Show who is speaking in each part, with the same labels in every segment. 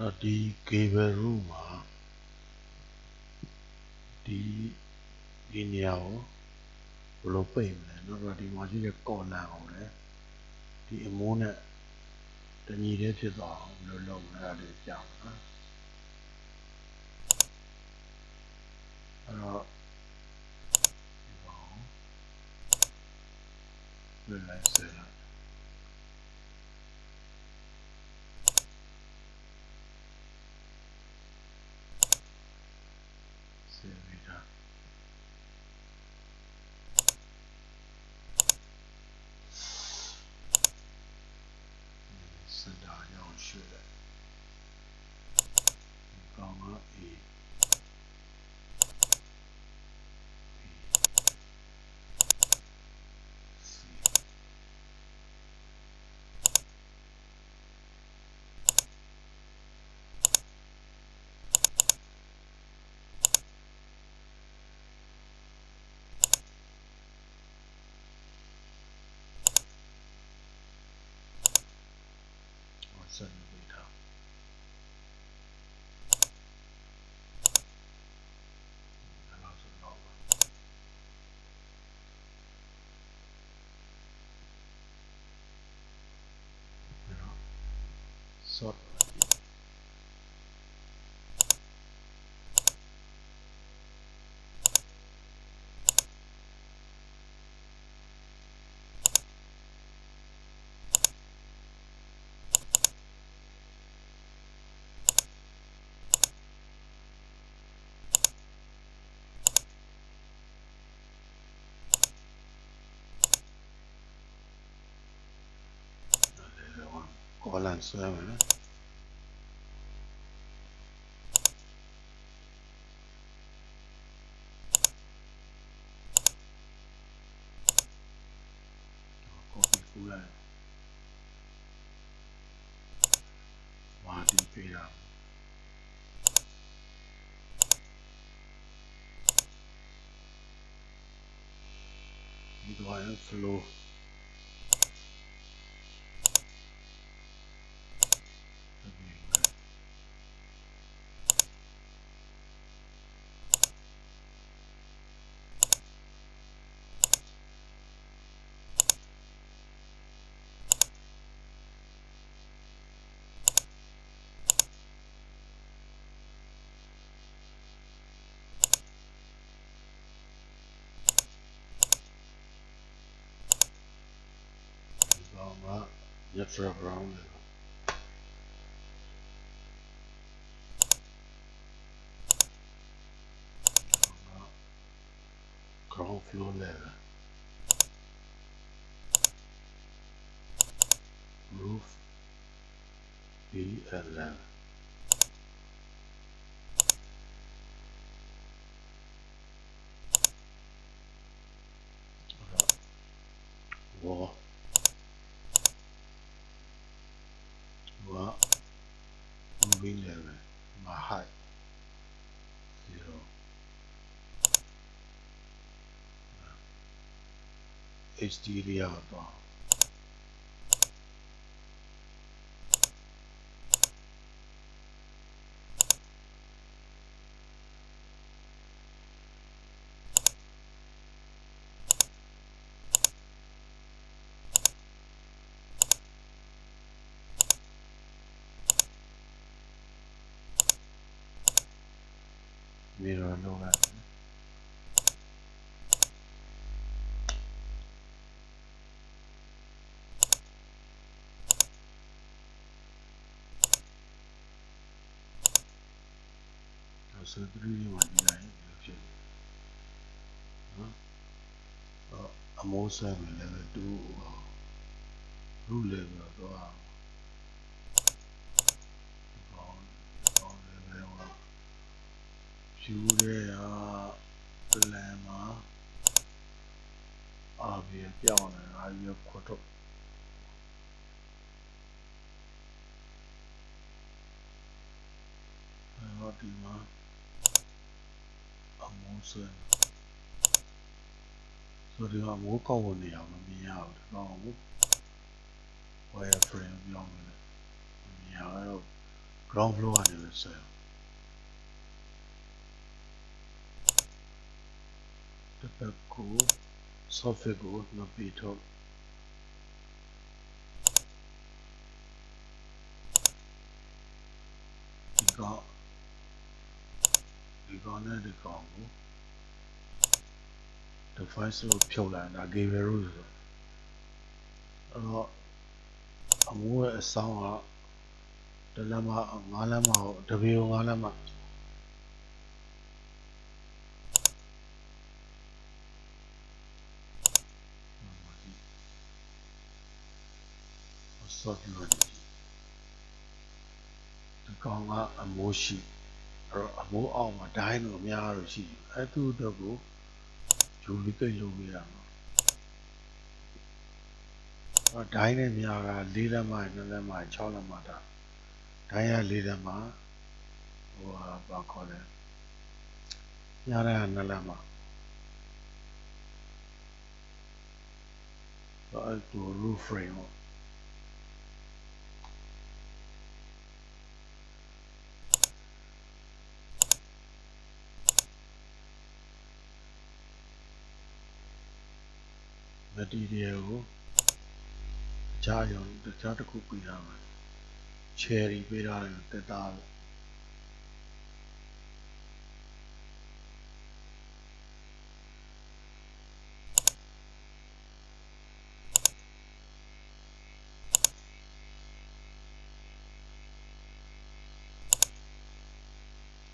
Speaker 1: တော့ဒီ cable room မှာဒီဒီနေရာကိုဘယ်လိုပိတ်မလဲနောက်တော့ဒီမှာရှိတဲ့ကော်လန်ကိုလည်းဒီအမိုးနဲ့တညီတည်းဖြစ်သွားအောင်ဘယ်လိုလုပ်မလဲအဲ့ဒါလေးကြောက်နော်အဲ့တော့ဒီကောင်လွယ်လိုက်ဆက်လိုက်ဆက်ပြီးတော့စင်တာရောင်းရွှေ့လိုက် ဒီ So တော့ကော်လန်ဆွဲမယ်နော် copy ကူးလိုက်မာတင်ပေးတာဒီတော့ flow ဟုတ်ပြီ ဒီကောင်က natural brown လေကောင်က ground floor level roof B11 wall ဝါ moving level မှာ height 0 exterior တော့ mirror လုပ်လိုက်မယ်တော့ဆို3လေးမှာဒီလိုက်ဒီလိုဖြစ်နေနော်တော့အမိုးဆက်မယ် level 2ဟော root level တော့အောင်ကောင်းကောင်း level ဟော ဖြူတဲ့ဟာပလန်မှာအာဘီပြောင်းနေအာရခွတ်တော့အဲ့တော့ဒီမှာအမိုးဆွဲဆိုတော့မိုးကောက်ဝင်နေအောင်မမြင်ရဘူးတော့ဘူး wire frame ပြောင်းနေတယ်မမြင်ရတော့ ground floor ကနေလဲဆွဲတစ်ပတ် ကို software ကိုနှစ်ပေထုတ်ဒီကောင်ဒီကောင်နဲ့ဒီကောင်ကို device လို့ဖြုတ်လိုက်တာ gateway root ဆိုတော့အဲ့တော့အမိုးရဲ့အဆောင်ကတလက်မငါးလက်မကိုတပေကိုငါးလက်မ ဆော့လို့ဒီကောင်ကအမိုးရှိအဲ့တော့အမိုးအောက်မှာဒိုင်းလို့အများလို့ရှိတယ်အဲ့သူ့အတွက်ကိုဂျူလီကိတ်လုပ်ပြရမှာအဲ့ဒိုင်းနဲ့များက၄လက်မ၂လက်မ၆လက်မတာဒိုင်းရ၄လက်မဟိုဟာဘာခေါ်လဲညာရက၂လက်မအဲ့တူ roof frame ပေါ့ မတီရီယယ်ကိုတခြားရောတခြားတစ်ခုပြထားမှာ cherry ပေးထားတယ်တက်တာလို့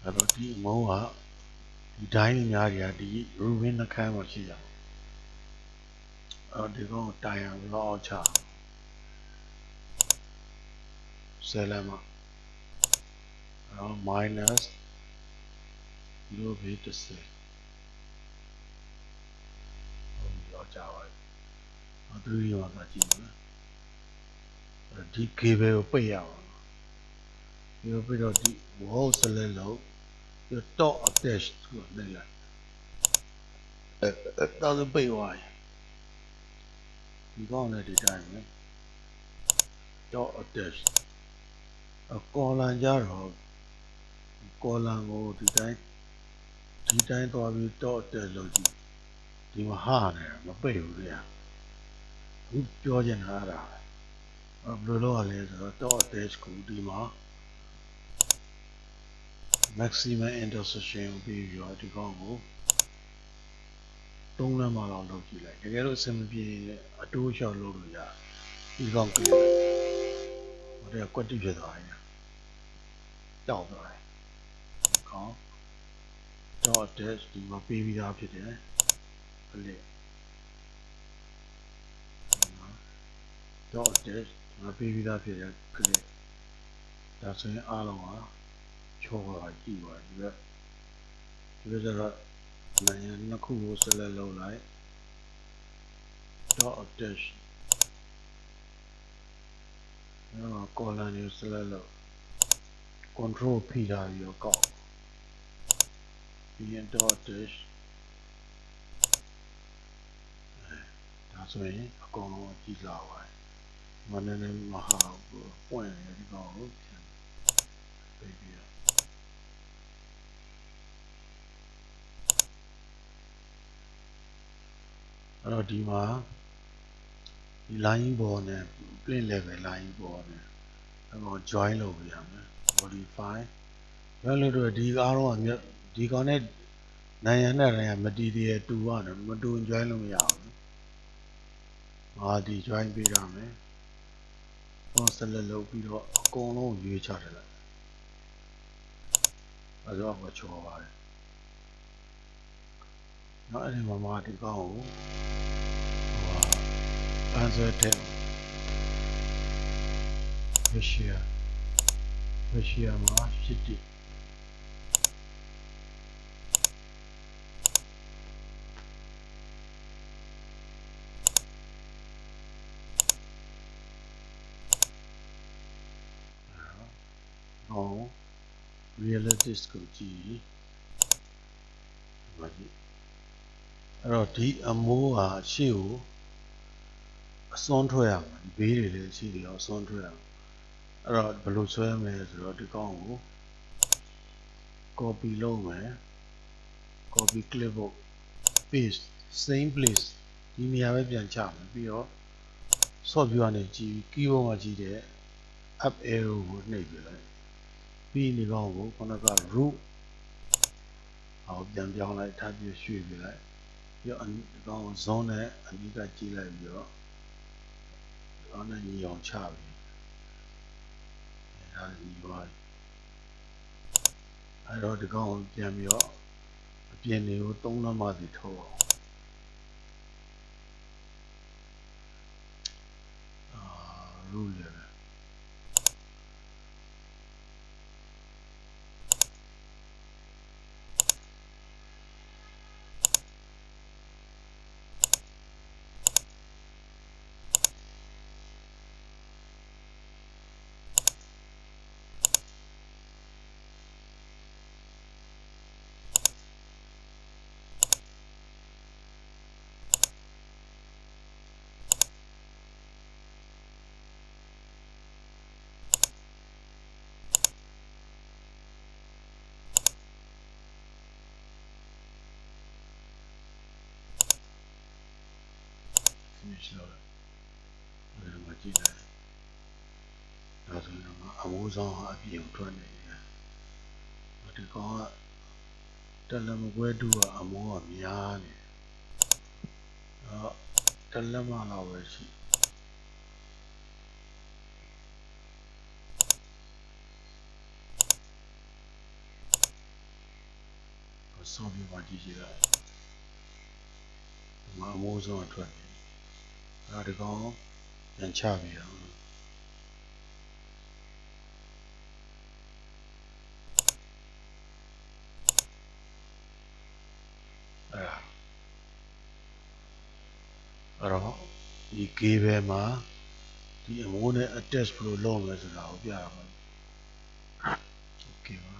Speaker 1: အဲ့တော့ဒီအမုံးကဒီဒိုင်းများတွေကဒီ rubin နှခမ်းမှာရှိရအောင် အဲ့ဒီကောင်တိုင်အောင်လောက်ချဆယ်လက်မှာအဲ့တော့ minus လို့ပြီးတစ်စက်ဟုတ်ရောက်ကြပါပြီအဲ့ဒီရောကကြည့်နော်အဲ့ဒီ cable ကိုပိတ်ရအောင်ဒီကိုပိတ်တော့ဒီ wall select လို့ဒီ top attach ကိုနှိပ်လိုက်အဲ့အဲ့တော့ပိတ်သွားပြီ ဒီကောင်လည်းဒီတိုင်းပဲ dot attach အကောလန်ကြတော့ကောလန်ကိုဒီတိုင်းဒီတိုင်းသွားပြီး dot attach လုပ်ကြည့်ဒီမှာဟာနေမပိတ်ဘူးလေအခုပြောချင်တာအဲ့ဒါပဲဘယ်လိုလုပ်ရလဲဆိုတော့ dot attach ကိုဒီမှာ maximum intersection ကိုပြီးပြီးတော့ဒီကောင်ကို သုံးလမ်းမှလောက်လုပ်ကြည့်လိုက်တကယ်လို့အဆင်မပြေအတိုးလျှောက်လုပ်လို့ရဒီကောင်ကလေးဟိုတည်းကွက်တိဖြစ်သွားတယ်တောက်သွားတယ်ဒီကောင်တော့ attach ဒီမှာပေးပြီးသားဖြစ်တယ်အလေးတော့ attach ဒီမှာပေးပြီးသားဖြစ်တယ်ကလေးဒါဆိုရင်အားလုံးဟာချောပါကြည့်ပါဒီကဒီကကျတော့ နိုင်ငံနှစ်ခုကို select လုပ်လိုက် dot attach နော် column ကို select လုပ် control ဖိထားပြီးတော့ကောက်ပြီးရင် dot attach ဒါဆိုရင်အကုန်လုံးကြည့်လာပါတယ်မနည်းနည်းမဟာဘူးပွင့်နေဒီကောင်ကိုပြန်ပေးပြီးတော့ အဲ့တော့ဒီမှာဒီ line ပေါ်နဲ့ plane level line ပေါ်နဲ့အဲ့တော့ join လုပ်ပြရမယ် modify join လုပ်တော့ဒီကားတော့မြတ်ဒီကောင်နဲ့နိုင်ရနဲ့နိုင်ရ material တူရတယ်မတူ join လို့မရဘူးငါဒီ join ပေးရမယ်တော့ဆက်လက်လုပ်ပြီးတော့အကုန်လုံးရွေးချတယ်လိုက်အဲ့တော့မချောပါတယ် နောက်အဲ့ဒီမှာမှဒီကောင်ကိုဟိုဟာ answer တဲ့ Russia Russia မှာဖြစ်တယ်ဟော realistic ကိုကြည့်ပါကြည့် အဲ့တော့ဒီအမိုးဟာရှေ့ကိုအစွန်းထွက်ရမှာဘေးတွေလည်းရှိတယ်အစွန်းထွက်ရမှာအဲ့တော့ဘယ်လိုဆွဲမလဲဆိုတော့ဒီကောင်ကို copy လုပ်မယ် copy clipboard paste same place ဒီနေရာပဲပြန်ချမယ်ပြီးတော့ sort view ကနေကြည့် keyboard မှာကြည့်တဲ့ up arrow ကိုနှိပ်ပြလိုက်ပြီးဒီကောင်ကိုခုနက root အောက်ပြန်ပြောင်းလိုက်ထပ်ပြီးရွှေ့ပြလိုက် ပြီးတော့ဒီကောင်ကို zone နဲ့အနိကကြည့်လိုက်ပြီးတော့ဒီကောင်နဲ့ညီအောင်ချပြီအဲဒါညီသွားပြီအဲ့တော့ဒီကောင်ကိုပြန်ပြီးတော့အပြင်တွေကိုသုံးလမ်းမှစီထုတ်အောင်အာ root လည်းပဲ finish လုပ်လိုက်အဲ့ဒါမှကြည့်လိုက်ဒါဆိုရင်တော့အမိုးဆောင်အပြင်ကိုထွက်နေတယ်ဒီကောင်ကတလမကွဲတူကအမိုးကများနေတော့တလမလောက်ပဲရှိဆောင်းပြပါကြည့်ကြည့်လိုက်ဒီမှာအမိုးဆောင်ထွက်နေ အဲ့ဒီကောင်ပြန်ချပြီတော့အဲ့ဒါအဲ့တော့ဒီ cable မှာဒီအမိုးနဲ့ attach ဘယ်လိုလုပ်မလဲဆိုတာကိုပြရမှာ okay ပါ